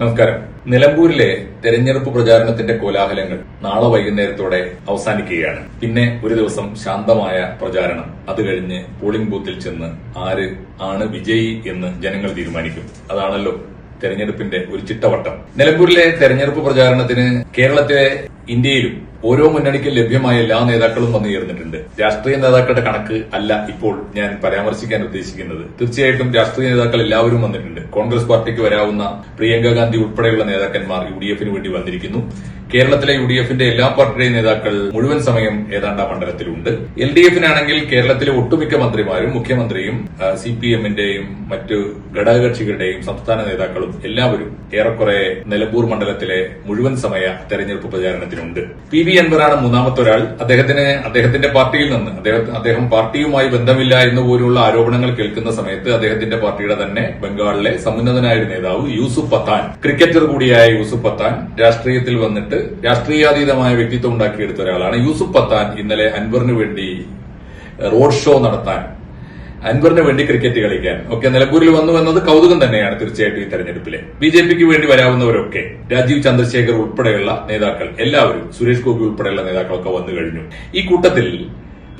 നമസ്കാരം. നിലമ്പൂരിലെ തെരഞ്ഞെടുപ്പ് പ്രചാരണത്തിന്റെ കോലാഹലങ്ങൾ നാളെ വൈകുന്നേരത്തോടെ അവസാനിക്കുകയാണ്. പിന്നെ ഒരു ദിവസം ശാന്തമായ പ്രചാരണം. അത് കഴിഞ്ഞ് പോളിംഗ് ബൂത്തിൽ ചെന്ന് ആര് ആണ് വിജയി എന്ന് ജനങ്ങൾ തീരുമാനിക്കും. അതാണല്ലോ തെരഞ്ഞെടുപ്പിന്റെ ഒരു ചിട്ടവട്ടം. നിലമ്പൂരിലെ തെരഞ്ഞെടുപ്പ് പ്രചാരണത്തിന് കേരളത്തിലെ ഇന്ത്യയിലും ഓരോ മുന്നണിക്കും ലഭ്യമായ എല്ലാ നേതാക്കളും വന്നു ചേർന്നിട്ടുണ്ട്. രാഷ്ട്രീയ നേതാക്കളുടെ കണക്ക് അല്ല ഇപ്പോൾ ഞാൻ പരാമർശിക്കാൻ ഉദ്ദേശിക്കുന്നത്. തീർച്ചയായിട്ടും രാഷ്ട്രീയ നേതാക്കൾ എല്ലാവരും വന്നിട്ടുണ്ട്. കോൺഗ്രസ് പാർട്ടിക്ക് വരാവുന്ന പ്രിയങ്ക ഗാന്ധി ഉൾപ്പെടെയുള്ള നേതാക്കന്മാർ യു ഡി എഫിന് വേണ്ടി വന്നിരിക്കുന്നു. കേരളത്തിലെ യു ഡി എഫിന്റെ എല്ലാ പാർട്ടിയുടെയും നേതാക്കൾ മുഴുവൻ സമയം ഏതാണ്ട് മണ്ഡലത്തിലുണ്ട്. എൽ ഡി എഫിനാണെങ്കിൽ കേരളത്തിലെ ഒട്ടുമിക്ക മന്ത്രിമാരും മുഖ്യമന്ത്രിയും സി പി എമ്മിന്റെയും മറ്റു ഘടകകക്ഷികളുടെയും സംസ്ഥാന നേതാക്കളും എല്ലാവരും ഏറെക്കുറെ നിലമ്പൂർ മണ്ഡലത്തിലെ മുഴുവൻ സമയ തെരഞ്ഞെടുപ്പ് പ്രചാരണത്തിനുണ്ട് പി വി അൻവറാണ് മൂന്നാമത്തെ ഒരാൾ. അദ്ദേഹത്തിന് അദ്ദേഹത്തിന്റെ പാർട്ടിയിൽ നിന്ന് അദ്ദേഹം അദ്ദേഹം പാർട്ടിയുമായി ബന്ധമില്ല എന്ന് പോലുള്ള ആരോപണങ്ങൾ കേൾക്കുന്ന സമയത്ത് അദ്ദേഹത്തിന്റെ പാർട്ടിയുടെ തന്നെ ബംഗാളിലെ സമുന്നതനായ ഒരു നേതാവ് യൂസുഫ് പത്താൻ ക്രിക്കറ്റർ കൂടിയായ യൂസുഫ് പത്താൻ രാഷ്ട്രീയത്തിൽ വന്നിട്ട് രാഷ്ട്രീയാതീതമായ വ്യക്തിത്വം ഉണ്ടാക്കിയെടുത്ത ഒരാളാണ് യൂസുഫ് പത്താൻ. ഇന്നലെ അൻവറിന് വേണ്ടി റോഡ് ഷോ നടത്താൻ അൻവറിന് വേണ്ടി ക്രിക്കറ്റ് കളിക്കാൻ. ഒക്കെ നിലമ്പൂരിൽ വന്നു എന്നത് കൗതുകം തന്നെയാണ് തീർച്ചയായിട്ടും ഈ തെരഞ്ഞെടുപ്പിലെ. ബി ജെ പിക്ക് വേണ്ടി വരാവുന്നവരൊക്കെ രാജീവ് ചന്ദ്രശേഖർ ഉൾപ്പെടെയുള്ള നേതാക്കൾ എല്ലാവരും സുരേഷ് ഗോപി ഉൾപ്പെടെയുള്ള നേതാക്കളൊക്കെ വന്നു കഴിഞ്ഞു. ഈ കൂട്ടത്തിൽ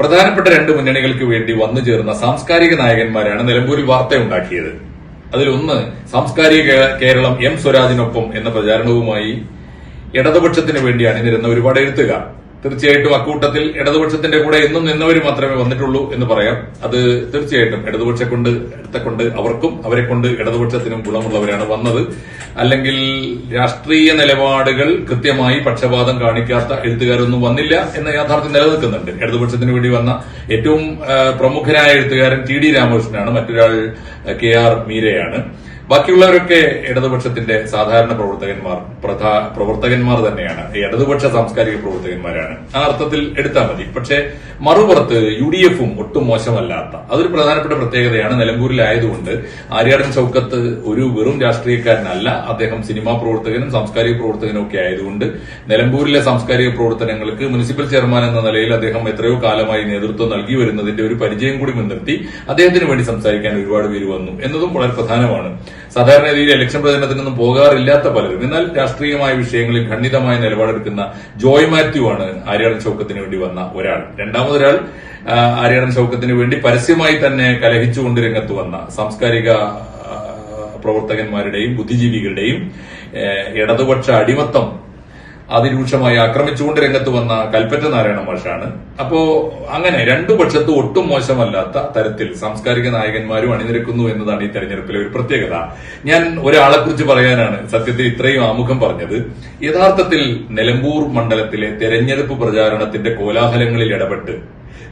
പ്രധാനപ്പെട്ട രണ്ട് മുന്നണികൾക്ക് വേണ്ടി വന്നു ചേർന്ന സാംസ്കാരിക നായകന്മാരാണ് നിലമ്പൂരിൽ വാർത്തയുണ്ടാക്കിയത്. അതിലൊന്ന് സാംസ്കാരിക കേരളം എം സ്വരാജിനൊപ്പം എന്ന പ്രചാരണവുമായി ഇടതുപക്ഷത്തിന് വേണ്ടി അണിനിരുന്ന ഒരുപാട് എഴുത്തുകാർ. തീർച്ചയായിട്ടും അക്കൂട്ടത്തിൽ ഇടതുപക്ഷത്തിന്റെ കൂടെ എന്നും നിന്നവർ മാത്രമേ വന്നിട്ടുള്ളൂ എന്ന് പറയാം. അത് തീർച്ചയായിട്ടും ഇടതുപക്ഷ കൊണ്ട് കൊണ്ട് അവർക്കും അവരെ കൊണ്ട് ഇടതുപക്ഷത്തിനും ഗുണമുള്ളവരാണ് വന്നത്. അല്ലെങ്കിൽ രാഷ്ട്രീയ നിലപാടുകൾ കൃത്യമായി പക്ഷപാതം കാണിക്കാത്ത എഴുത്തുകാരൊന്നും വന്നില്ല എന്ന യാഥാർത്ഥ്യം നിലനിൽക്കുന്നുണ്ട്. ഇടതുപക്ഷത്തിന് വേണ്ടി വന്ന ഏറ്റവും പ്രമുഖനായ എഴുത്തുകാരൻ ടി ഡി രാമകൃഷ്ണനാണ്. മറ്റൊരാൾ കെ ആർ മീരയാണ്. ബാക്കിയുള്ളവരൊക്കെ ഇടതുപക്ഷത്തിന്റെ സാധാരണ പ്രവർത്തകന്മാർ പ്രവർത്തകന്മാർ തന്നെയാണ്. ഇടതുപക്ഷ സാംസ്കാരിക പ്രവർത്തകന്മാരാണ്. ആ അർത്ഥത്തിൽ എടുത്താൽ മതി. പക്ഷേ മറുപുറത്ത് യു ഡി എഫും ഒട്ടും മോശമല്ലാത്ത അതൊരു പ്രധാനപ്പെട്ട പ്രത്യേകതയാണ്. നിലമ്പൂരിലായതുകൊണ്ട് ആര്യാടൻ ചൌക്കത്ത് ഒരു വെറും രാഷ്ട്രീയക്കാരനല്ല. അദ്ദേഹം സിനിമാ പ്രവർത്തകനും സാംസ്കാരിക പ്രവർത്തകനും ഒക്കെ ആയതുകൊണ്ട് നിലമ്പൂരിലെ സാംസ്കാരിക പ്രവർത്തനങ്ങൾക്ക് മുനിസിപ്പൽ ചെയർമാൻ എന്ന നിലയിൽ അദ്ദേഹം എത്രയോ കാലമായി നേതൃത്വം നൽകി വരുന്നതിന്റെ ഒരു പരിചയം കൂടി മുൻനിർത്തി അദ്ദേഹത്തിന് വേണ്ടി സംസാരിക്കാൻ ഒരുപാട് പേര് വന്നു. എന്നതും വളരെ പ്രധാനമാണ്. സാധാരണ രീതിയിൽ ഇലക്ഷൻ പ്രചരണത്തിനൊന്നും പോകാറില്ലാത്ത പലരും. എന്നാൽ രാഷ്ട്രീയമായ വിഷയങ്ങളിൽ ഖണ്ഡിതമായ നിലപാടെടുക്കുന്ന ജോയ് മാത്യു ആണ് ആര്യാടൻ ചൌക്കത്തിന് വേണ്ടി വന്ന ഒരാൾ. രണ്ടാമതൊരാൾ ആര്യാടൻ ചൌക്കത്തിന് വേണ്ടി പരസ്യമായി തന്നെ കലഹിച്ചുകൊണ്ട് രംഗത്ത് വന്ന സാംസ്കാരിക പ്രവർത്തകന്മാരുടെയും ബുദ്ധിജീവികളുടെയും ഇടതുപക്ഷ അടിമത്തം അതിരൂക്ഷമായി ആക്രമിച്ചുകൊണ്ട് രംഗത്ത് വന്ന കൽപ്പറ്റ നാരായണ മാഷാണ്. അപ്പോ അങ്ങനെ രണ്ടു പക്ഷത്ത് ഒട്ടും മോശമല്ലാത്ത തരത്തിൽ സാംസ്കാരിക നായകന്മാരും അണിനിരക്കുന്നു എന്നതാണ് ഈ തെരഞ്ഞെടുപ്പിലെ ഒരു പ്രത്യേകത. ഞാൻ ഒരാളെ കുറിച്ച് പറയാനാണ് സത്യത്തിൽ ഇത്രയും ആമുഖം പറഞ്ഞത്. യഥാർത്ഥത്തിൽ നിലമ്പൂർ മണ്ഡലത്തിലെ തെരഞ്ഞെടുപ്പ് പ്രചാരണത്തിന്റെ കോലാഹലങ്ങളിൽ ഇടപെട്ട്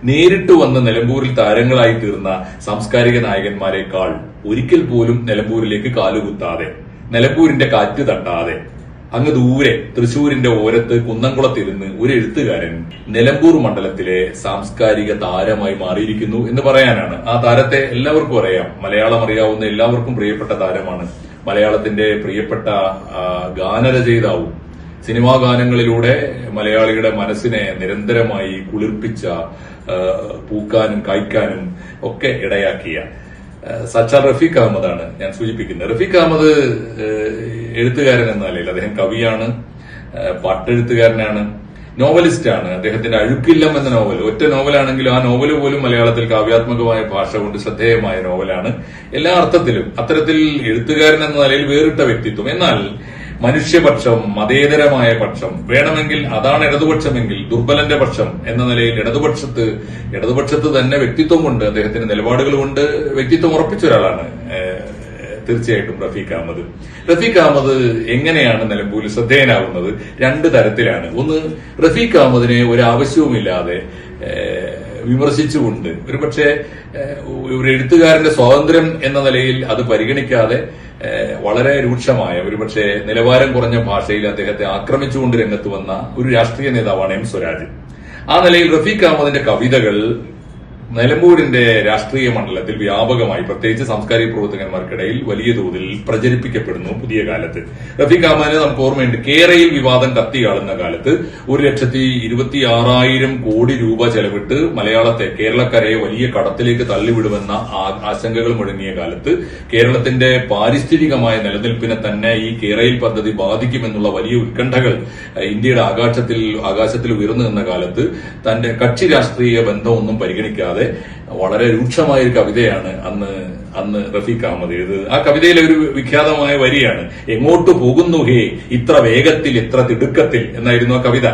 നേരിട്ട് വന്ന് നിലമ്പൂരിൽ താരങ്ങളായി തീർന്ന സാംസ്കാരിക നായകന്മാരെക്കാൾ ഒരിക്കൽ പോലും നിലമ്പൂരിലേക്ക് കാലുകുത്താതെ നിലമ്പൂരിന്റെ കാറ്റ് തട്ടാതെ അങ്ങ് ദൂരെ തൃശൂരിന്റെ ഓരത്ത് കുന്നംകുളത്തിരുന്ന് ഒരു എഴുത്തുകാരൻ നിലമ്പൂർ മണ്ഡലത്തിലെ സാംസ്കാരിക താരമായി മാറിയിരിക്കുന്നു എന്ന് പറയാനാണ്. ആ താരത്തെ എല്ലാവർക്കും അറിയാം. മലയാളം അറിയാവുന്ന എല്ലാവർക്കും പ്രിയപ്പെട്ട താരമാണ്. മലയാളത്തിന്റെ പ്രിയപ്പെട്ട ഗാനരചയിതാവും. സിനിമാ ഗാനങ്ങളിലൂടെ മലയാളിയുടെ മനസ്സിനെ നിരന്തരമായി കുളിർപ്പിച്ച പൂക്കാനും കായ്ക്കാനും ഒക്കെ ഇടയാക്കിയ സാക്ഷാൽ റഫീഖ് അഹമ്മദാണ് ഞാൻ സൂചിപ്പിക്കുന്നത്. റഫീഖ് അഹമ്മദ് എഴുത്തുകാരൻ എന്ന നിലയിൽ അദ്ദേഹം കവിയാണ് പാട്ടെഴുത്തുകാരനാണ് പാട്ടെഴുത്തുകാരനാണ് നോവലിസ്റ്റാണ്. അദ്ദേഹത്തിന്റെ അഴുക്കില്ലം എന്ന നോവൽ ഒറ്റ നോവലാണെങ്കിലും ആ നോവൽ പോലും മലയാളത്തിൽ കാവ്യാത്മകമായ ഭാഷ കൊണ്ട് ശ്രദ്ധേയമായ നോവലാണ്. എല്ലാ അർത്ഥത്തിലും അത്തരത്തിൽ എഴുത്തുകാരൻ എന്ന നിലയിൽ വേറിട്ട വ്യക്തിത്വം. എന്നാൽ മനുഷ്യപക്ഷം മതേതരമായ പക്ഷം. വേണമെങ്കിൽ അതാണ് ഇടതുപക്ഷമെങ്കിൽ ദുർബലന്റെ പക്ഷം എന്ന നിലയിൽ ഇടതുപക്ഷത്ത് ഇടതുപക്ഷത്ത് തന്നെ വ്യക്തിത്വം കൊണ്ട് അദ്ദേഹത്തിന്റെ നിലപാടുകൾ കൊണ്ട് വ്യക്തിത്വം ഉറപ്പിച്ച ഒരാളാണ് തീർച്ചയായിട്ടും റഫീഖ് അഹമ്മദ്. റഫീഖ് അഹമ്മദ് എങ്ങനെയാണ് നിലമ്പൂരിൽ ശ്രദ്ധേയനാകുന്നത് രണ്ട് തരത്തിലാണ്. ഒന്ന് റഫീഖ് അഹമ്മദിനെ ഒരു ആവശ്യവുമില്ലാതെ വിമർശിച്ചുകൊണ്ട്. ഒരുപക്ഷെ ഒരു എഴുത്തുകാരന്റെ സ്വാതന്ത്ര്യം എന്ന നിലയിൽ അത് പരിഗണിക്കാതെ വളരെ രൂക്ഷമായ ഒരുപക്ഷെ നിലവാരം കുറഞ്ഞ ഭാഷയിൽ അദ്ദേഹത്തെ ആക്രമിച്ചുകൊണ്ട് രംഗത്ത് വന്ന ഒരു രാഷ്ട്രീയ നേതാവാണ് എം സ്വരാജ്. ആ നിലയിൽ റഫീഖ് അഹമ്മദിന്റെ കവിതകൾ നിലമ്പൂരിന്റെ രാഷ്ട്രീയ മണ്ഡലത്തിൽ വ്യാപകമായി പ്രത്യേകിച്ച് സാംസ്കാരിക പ്രവർത്തകന്മാർക്കിടയിൽ വലിയ തോതിൽ പ്രചരിപ്പിക്കപ്പെടുന്നു പുതിയ കാലത്ത്. റഫീഖ് അഹമ്മദിനെ നമുക്ക് ഓർമ്മയുണ്ട് കേരയിൽ വിവാദം കത്തിയാളുന്ന കാലത്ത് ഒരു ലക്ഷത്തി കോടി രൂപ ചെലവിട്ട് മലയാളത്തെ കേരളക്കരയെ വലിയ കടത്തിലേക്ക് തള്ളിവിടുമെന്ന ആശങ്കകൾ മുഴങ്ങിയ കാലത്ത് കേരളത്തിന്റെ പാരിസ്ഥിതികമായ നിലനിൽപ്പിനെ തന്നെ ഈ കേരയിൽ പദ്ധതി ബാധിക്കുമെന്നുള്ള വലിയ ഉത്കണ്ഠകൾ ഇന്ത്യയുടെ ആകാശത്തിൽ ആകാശത്തിൽ ഉയർന്നു നിന്ന കാലത്ത് തന്റെ കക്ഷി രാഷ്ട്രീയ ബന്ധമൊന്നും പരിഗണിക്കാതെ വളരെ രൂക്ഷമായ ഒരു കവിതയാണ് അന്ന് അന്ന് റഫീഖ് അഹമ്മദ് എഴുതുന്നത് ആ കവിതയിലെ ഒരു വിഖ്യാതമായ വരിയാണ് എങ്ങോട്ട് പോകുന്നു ഹേ? ഇത്ര വേഗത്തിൽ ഇത്ര തിടുക്കത്തിൽ എന്നായിരുന്നു ആ കവിത.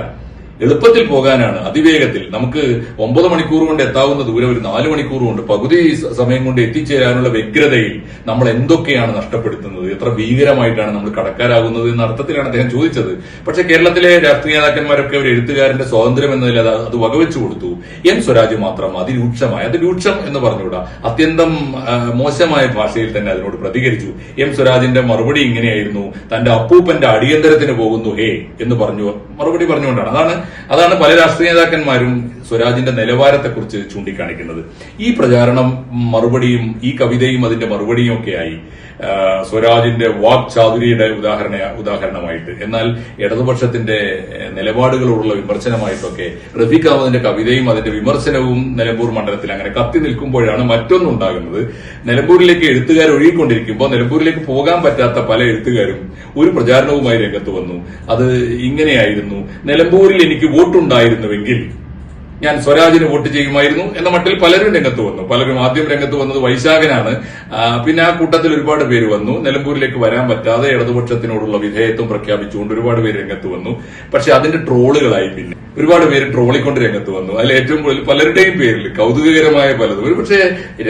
എളുപ്പത്തിൽ പോകാനാണ് അതിവേഗത്തിൽ. നമുക്ക് ഒമ്പത് മണിക്കൂർ കൊണ്ട് എത്താവുന്ന ദൂരം ഒരു നാല് മണിക്കൂർ കൊണ്ട് പകുതി സമയം കൊണ്ട് എത്തിച്ചേരാനുള്ള വ്യഗ്രതയിൽ നമ്മൾ എന്തൊക്കെയാണ് നഷ്ടപ്പെടുത്തുന്നത്? എത്ര ഭീകരമായിട്ടാണ് നമ്മൾ കടക്കാരാകുന്നത് എന്ന അർത്ഥത്തിലാണ് അദ്ദേഹം ചോദിച്ചത്. പക്ഷെ കേരളത്തിലെ രാഷ്ട്രീയ നേതാക്കന്മാരൊക്കെ ഒരു എഴുത്തുകാരന്റെ സ്വാതന്ത്ര്യം എന്നതിൽ അത് അത് വകവെച്ചു കൊടുത്തു. എൻ സ്വരാജ് മാത്രം അതിരൂക്ഷമായ അത് രൂക്ഷം എന്ന് പറഞ്ഞുകൂടാ. അത്യന്തം മോശമായ ഭാഷയിൽ തന്നെ അതിനോട് പ്രതികരിച്ചു. എം സ്വരാജിന്റെ മറുപടി ഇങ്ങനെയായിരുന്നു. തന്റെ അപ്പൂപ്പന്റെ അടിയന്തരത്തിന് പോകുന്നു ഹേ എന്ന് പറഞ്ഞു. മറുപടി പറഞ്ഞുകൊണ്ടാണ്. അതാണ് അതാണ് പല രാഷ്ട്രീയ നേതാക്കന്മാരും സ്വരാജിന്റെ നിലവാരത്തെക്കുറിച്ച് ചൂണ്ടിക്കാണിക്കുന്നത്. ഈ പ്രചാരണം മറുപടിയും ഈ കവിതയും അതിന്റെ മറുപടിയും ഒക്കെയായി സ്വരാജിന്റെ വാക് ചാതുരിയുടെ ഉദാഹരണ ഉദാഹരണമായിട്ട്. എന്നാൽ ഇടതുപക്ഷത്തിന്റെ നിലപാടുകളോടുള്ള വിമർശനമായിട്ടൊക്കെ റഫീഖ് അഹമ്മദിന്റെ കവിതയും അതിന്റെ വിമർശനവും നിലമ്പൂർ മണ്ഡലത്തിൽ അങ്ങനെ കത്തി നിൽക്കുമ്പോഴാണ് മറ്റൊന്നുണ്ടാകുന്നത് നിലമ്പൂരിലേക്ക് എഴുത്തുകാർ ഒഴുകിക്കൊണ്ടിരിക്കുമ്പോൾ നിലമ്പൂരിലേക്ക് പോകാൻ പറ്റാത്ത പല എഴുത്തുകാരും ഒരു പ്രചാരണവുമായി രംഗത്ത് വന്നു. അത് ഇങ്ങനെയായിരുന്നു. നിലമ്പൂരിൽ എനിക്ക് വോട്ടുണ്ടായിരുന്നുവെങ്കിൽ ഞാൻ സ്വരാജിന് വോട്ട് ചെയ്യുമായിരുന്നു എന്ന മട്ടിൽ പലരും രംഗത്ത് വന്നു. പലരും ആദ്യം രംഗത്ത് വന്നത് വൈശാഖനാണ്. പിന്നെ ആ കൂട്ടത്തിൽ ഒരുപാട് പേര് വന്നു. നിലമ്പൂരിലേക്ക് വരാൻ പറ്റാതെ ഇടതുപക്ഷത്തിനോടുള്ള വിധേയത്വം പ്രഖ്യാപിച്ചുകൊണ്ട് ഒരുപാട് പേര് രംഗത്ത് വന്നു. പക്ഷെ അതിന്റെ ട്രോളുകളായി പിന്നെ. ഒരുപാട് പേര് ട്രോളിക്കൊണ്ട് രംഗത്ത് വന്നു. അതിൽ ഏറ്റവും കൂടുതൽ പലരുടെയും പേരിൽ കൗതുകകരമായ പലതും. ഒരു പക്ഷേ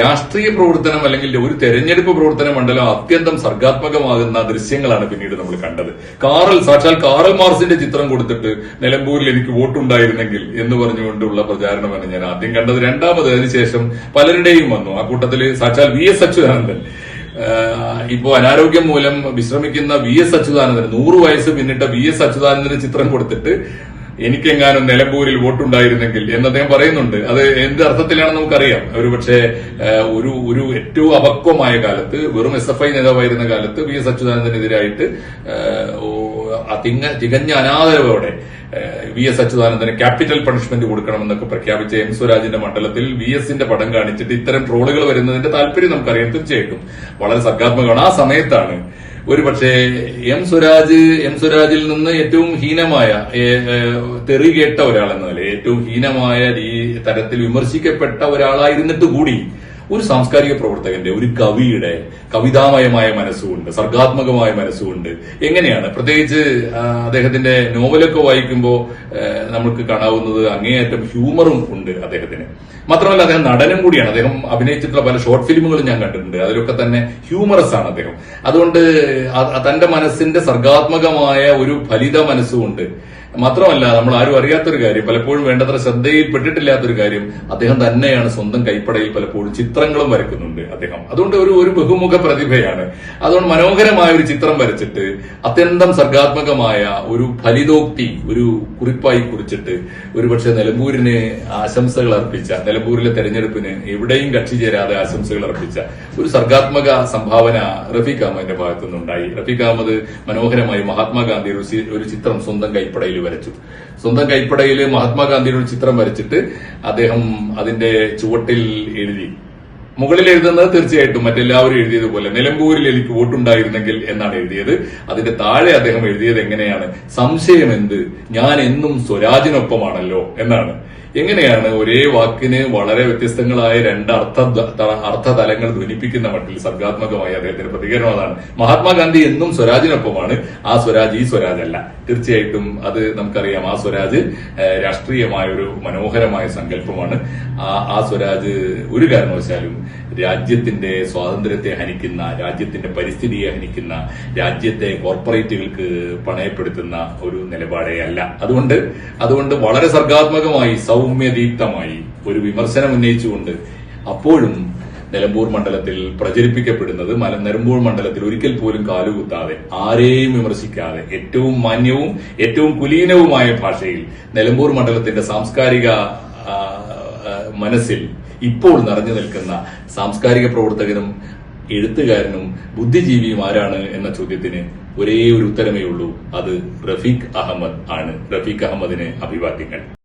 രാഷ്ട്രീയ പ്രവർത്തനം അല്ലെങ്കിൽ ഒരു തെരഞ്ഞെടുപ്പ് പ്രവർത്തന മണ്ഡലം അത്യന്തം സർഗാത്മകമാകുന്ന ദൃശ്യങ്ങളാണ് പിന്നീട് നമ്മൾ കണ്ടത്. കാറൽ സാക്ഷാൽ കാറൽ മാർസിന്റെ ചിത്രം കൊടുത്തിട്ട് നിലമ്പൂരിൽ എനിക്ക് വോട്ടുണ്ടായിരുന്നെങ്കിൽ എന്ന് പറഞ്ഞുകൊണ്ടുള്ള പ്രചാരണമാണ് ഞാൻ ആദ്യം കണ്ടത്. രണ്ടാമത് അതിനുശേഷം പലരുടെയും വന്നു. ആ കൂട്ടത്തിൽ സാക്ഷാൽ വി എസ് അച്യുതാനന്ദൻ. ഇപ്പോ അനാരോഗ്യം മൂലം വിശ്രമിക്കുന്ന വി എസ് അച്യുതാനന്ദൻ നൂറ് വയസ്സ് പിന്നിട്ട വി എസ് അച്യുതാനന്ദന് ചിത്രം കൊടുത്തിട്ട് എനിക്കെങ്ങാനും നിലമ്പൂരിൽ വോട്ടുണ്ടായിരുന്നെങ്കിൽ എന്ന് അദ്ദേഹം പറയുന്നുണ്ട്. അത് എന്ത് അർത്ഥത്തിലാണെന്ന് നമുക്കറിയാം. ഒരു പക്ഷേ ഒരു ഒരു ഏറ്റവും അപക്വമായ കാലത്ത് വെറും എസ് എഫ് ഐ നേതാവായിരുന്ന കാലത്ത് വി എസ് അച്യുതാനന്ദനെതിരായിട്ട് തിങ്ങ തികഞ്ഞ അനാദരവോടെ വി എസ് അച്യുതാനന്ദന് ക്യാപിറ്റൽ പണിഷ്മെന്റ് കൊടുക്കണമെന്നൊക്കെ പ്രഖ്യാപിച്ച എം സ്വരാജിന്റെ മണ്ഡലത്തിൽ വി എസിന്റെ പടം കാണിച്ചിട്ട് ഇത്തരം ട്രോളുകൾ വരുന്നതിന്റെ താല്പര്യം നമുക്കറിയാം. തീർച്ചയായിട്ടും. വളരെ സർഗാത്മകമാണ്. ആ സമയത്താണ് ഒരു പക്ഷേ എം സ്വരാജ് എം സ്വരാജിൽ നിന്ന് ഏറ്റവും ഹീനമായ തെറി കേട്ട ഒരാളെന്ന നിലയിൽ ഏറ്റവും ഹീനമായ ഈ തരത്തിൽ വിമർശിക്കപ്പെട്ട ഒരാളായിരുന്നിട്ട് കൂടി ഒരു സാംസ്കാരിക പ്രവർത്തകന്റെ ഒരു കവിയുടെ കവിതാമയമായ മനസ്സുകൊണ്ട് സർഗാത്മകമായ മനസ്സുകൊണ്ട് എങ്ങനെയാണ്? പ്രത്യേകിച്ച് അദ്ദേഹത്തിന്റെ നോവലൊക്കെ വായിക്കുമ്പോൾ നമ്മൾക്ക് കാണാവുന്നത് അങ്ങേയറ്റം ഹ്യൂമറും ഉണ്ട് അദ്ദേഹത്തിന്. മാത്രമല്ല അദ്ദേഹം നടനും കൂടിയാണ്. അദ്ദേഹം അഭിനയിച്ചിട്ടുള്ള പല ഷോർട്ട് ഫിലിമുകളും ഞാൻ കണ്ടിട്ടുണ്ട്. അതിലൊക്കെ തന്നെ ഹ്യൂമറസ് ആണ് അദ്ദേഹം. അതുകൊണ്ട് തന്റെ മനസ്സിന്റെ സർഗാത്മകമായ ഒരു ഫലിത മനസ്സുകൊണ്ട് മാത്രമല്ല നമ്മൾ ആരും അറിയാത്തൊരു കാര്യം പലപ്പോഴും വേണ്ടത്ര ശ്രദ്ധയിൽപ്പെട്ടിട്ടില്ലാത്തൊരു കാര്യം അദ്ദേഹം തന്നെയാണ് സ്വന്തം കൈപ്പടയിൽ പലപ്പോഴും ചിത്രങ്ങളും വരയ്ക്കുന്നുണ്ട് അദ്ദേഹം. അതുകൊണ്ട് ഒരു ഒരു ബഹുമുഖ പ്രതിഭയാണ്. അതുകൊണ്ട് മനോഹരമായ ഒരു ചിത്രം വരച്ചിട്ട് അത്യന്തം സർഗാത്മകമായ ഒരു ഫലിതോക്തി ഒരു കുറിപ്പായി കുറിച്ചിട്ട് ഒരുപക്ഷെ നിലമ്പൂരിന് ആശംസകൾ അർപ്പിച്ച നിലമ്പൂരിലെ തെരഞ്ഞെടുപ്പിന് എവിടെയും കക്ഷി ചേരാതെ ആശംസകൾ അർപ്പിച്ച ഒരു സർഗാത്മക സംഭാവന റഫീഖ് അഹമ്മദിന്റെ ഭാഗത്തുനിന്നുണ്ടായി. റഫീഖ് അഹമ്മദ് മനോഹരമായി മഹാത്മാഗാന്ധി ഒരു ചിത്രം സ്വന്തം കൈപ്പടയിൽ വരച്ചു. സ്വന്തം കൈപ്പടയിൽ മഹാത്മാഗാന്ധിയുടെ ഒരു ചിത്രം വരച്ചിട്ട് അദ്ദേഹം അതിന്റെ ചുവട്ടിൽ എഴുതി. മുകളിൽ എഴുതുന്നത് തീർച്ചയായിട്ടും മറ്റെല്ലാവരും എഴുതിയതുപോലെ നിലമ്പൂരിൽ എനിക്ക് വോട്ടുണ്ടായിരുന്നെങ്കിൽ എന്നാണ് എഴുതിയത്. അതിന്റെ താഴെ അദ്ദേഹം എഴുതിയത് എങ്ങനെയാണ്? സംശയം എന്ത് ഞാൻ എന്നും സ്വരാജിനൊപ്പമാണല്ലോ എന്നാണ്. എങ്ങനെയാണ് ഒരേ വാക്കിന് വളരെ വ്യത്യസ്തങ്ങളായ രണ്ട് അർത്ഥ അർത്ഥ അർത്ഥതലങ്ങൾ ധ്വനിപ്പിക്കുന്ന മട്ടിൽ സർഗാത്മകമായി അദ്ദേഹത്തിന്റെ പ്രതികരണം അതാണ്. മഹാത്മാഗാന്ധി എന്നും സ്വരാജിനൊപ്പമാണ്. ആ സ്വരാജ് ഈ സ്വരാജ് അല്ല തീർച്ചയായിട്ടും അത് നമുക്കറിയാം. ആ സ്വരാജ് രാഷ്ട്രീയമായ ഒരു മനോഹരമായ സങ്കല്പമാണ്. ആ സ്വരാജ് ഒരു കാരണവശാലും രാജ്യത്തിന്റെ സ്വാതന്ത്ര്യത്തെ ഹനിക്കുന്ന രാജ്യത്തിന്റെ പരിസ്ഥിതിയെ ഹനിക്കുന്ന രാജ്യത്തെ കോർപ്പറേറ്റുകൾക്ക് പണയപ്പെടുത്തുന്ന ഒരു നിലപാടേ അല്ല. അതുകൊണ്ട് അതുകൊണ്ട് വളരെ സർഗാത്മകമായി സൗമ്യദീപ്തമായി ഒരു വിമർശനം ഉന്നയിച്ചുകൊണ്ട് അപ്പോഴും നിലമ്പൂർ മണ്ഡലത്തിൽ പ്രചരിപ്പിക്കപ്പെടുന്നത് മല നിലമ്പൂർ മണ്ഡലത്തിൽ ഒരിക്കൽ പോലും കാലുകുത്താതെ ആരെയും വിമർശിക്കാതെ ഏറ്റവും മാന്യവും ഏറ്റവും കുലീനവുമായ ഭാഷയിൽ നിലമ്പൂർ മണ്ഡലത്തിന്റെ സാംസ്കാരിക മനസ്സിൽ ഇപ്പോൾ നിറഞ്ഞു നിൽക്കുന്ന സാംസ്കാരിക പ്രവർത്തകനും എഴുത്തുകാരനും ബുദ്ധിജീവിയും ആരാണ് എന്ന ചോദ്യത്തിന് ഒരേ ഒരു ഉത്തരമേ ഉള്ളൂ. അത് റഫീഖ് അഹമ്മദ് ആണ്. റഫീഖ് അഹമ്മദിന് അഭിവാദ്യങ്ങൾ.